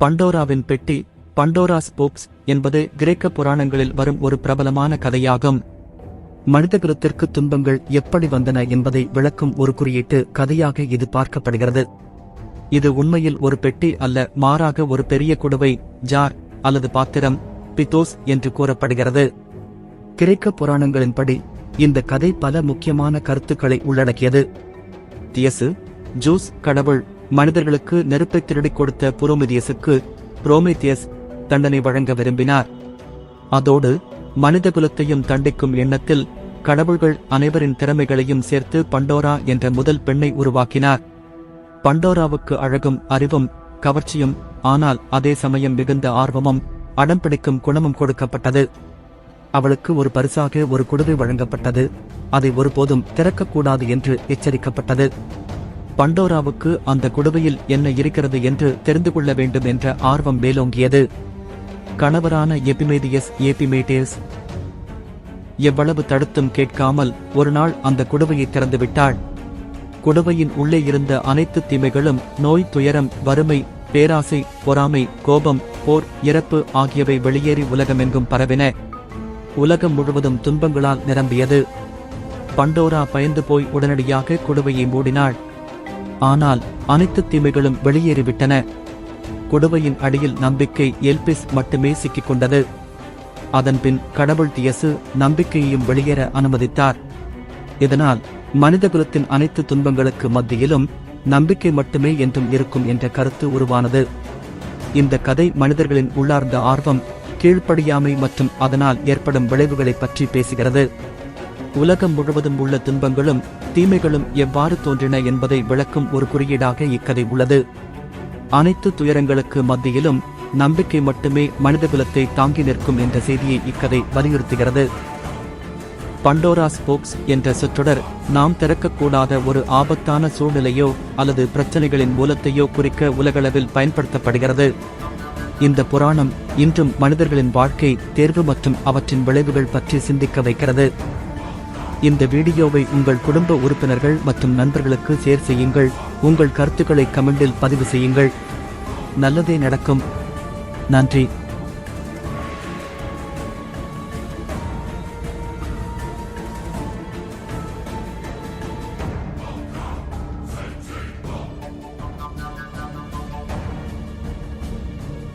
பண்டோராவின் பெட்டி பண்டோராஸ் போக்ஸ் என்பது கிரேக்க புராணங்களில் வரும் ஒரு பிரபலமான கதையாகும். மனிதகுலத்திற்கு துன்பங்கள் எப்படி வந்தன என்பதை விளக்கும் ஒரு குறியீட்டு கதையாக இது பார்க்கப்படுகிறது. இது உண்மையில் ஒரு பெட்டி அல்ல மாறாக ஒரு பெரிய குடுவை ஜார் அல்லது பாத்திரம் பித்தோஸ் என்று கூறப்படுகிறது. கிரேக்க புராணங்களின்படி இந்த கதை பல முக்கியமான கருத்துக்களை உள்ளடக்கியது. தியசு ஜூஸ் கடவுள் மனிதர்களுக்கு நெருப்பை திருடிக் கொடுத்த புரோமிதியஸுக்கு புரோமிதியஸ் தண்டனை வழங்க விரும்பினார். அதோடு மனிதகுலத்தையும் தண்டிக்கும் எண்ணத்தில் கடவுள்கள் அனைவரின் திறமைகளையும் சேர்த்து பண்டோரா என்ற முதல் பெண்ணை உருவாக்கினார். பண்டோராவுக்கு அழகும் அறிவும் கவர்ச்சியும் ஆனால் அதே சமயம் மிகுந்த ஆர்வமும் அடம்பிடிக்கும் குணமும் கொடுக்கப்பட்டது. அவளுக்கு ஒரு பரிசாக ஒரு குடுவை வழங்கப்பட்டது. அதை ஒருபோதும் திறக்கக்கூடாது என்று எச்சரிக்கப்பட்டது. பண்டோராவுக்கு அந்த குடுவையில் என்ன இருக்கிறது என்று தெரிந்து கொள்ள வேண்டும் என்ற ஆர்வம் மேலோங்கியது. கணவரான எபிமேதியஸ் ஏபிமேட்டேஸ் எவ்வளவு தடுத்தும் கேட்காமல் ஒரு நாள் அந்த குடுவையை திறந்துவிட்டாள் குடுவையின் உள்ளே இருந்த அனைத்து தீமைகளும் நோய் துயரம் வறுமை பேராசை பொறாமை கோபம் போர் இறப்பு ஆகியவை வெளியேறி உலகமெங்கும் பரவின. உலகம் முழுவதும் துன்பங்களால் நிரம்பியது. பண்டோரா பயந்து போய் உடனடியாக குடுவையை மூடினாள். ஆனால் அனைத்து தீமைகளும் வெளியேறிவிட்டன. குடுவையின் அடியில் நம்பிக்கை எல்பிஸ் மட்டுமே சிக்கிக் கொண்டது அதன்பின் கடவுள் தியசு நம்பிக்கையையும் வெளியேற அனுமதித்தார். இதனால் மனிதகுலத்தின் அனைத்து துன்பங்களுக்கு மத்தியிலும் நம்பிக்கை மட்டுமே என்றும் இருக்கும் என்ற கருத்து உருவானது. இந்த கதை மனிதர்களின் உள்ளார்ந்த ஆர்வம் கீழ்ப்படியாமை மற்றும் அதனால் ஏற்படும் விளைவுகளைப் பற்றி பேசுகிறது. உலகம் முழுவதும் உள்ள துன்பங்களும் தீமைகளும் எவ்வாறு தோன்றின என்பதை விளக்கும் ஒரு குறியீடாக இக்கதை உள்ளது. அனைத்து துயரங்களுக்கு மத்தியிலும் நம்பிக்கை மட்டுமே மனிதகுலத்தை தாங்கி நிற்கும் என்ற செய்தியை இக்கதை வலியுறுத்துகிறது. பண்டோராஸ் போக்ஸ் என்ற சொற்றொடர் நாம் திறக்கக்கூடாத ஒரு ஆபத்தான சூழ்நிலையோ அல்லது பிரச்சனைகளின் மூலத்தையோ குறிக்க உலகளவில் பயன்படுத்தப்படுகிறது. இந்த புராணம் இன்றும் மனிதர்களின் வாழ்க்கை தேர்வு மற்றும் அவற்றின் விளைவுகள் பற்றி சிந்திக்க வைக்கிறது. இந்த வீடியோவை உங்கள் குடும்ப உறுப்பினர்கள் மற்றும் நண்பர்களுக்கு ஷேர் செய்யுங்கள். உங்கள் கருத்துக்களை கமெண்டில் பதிவு செய்யுங்கள். நல்லதே நடக்கும். நன்றி.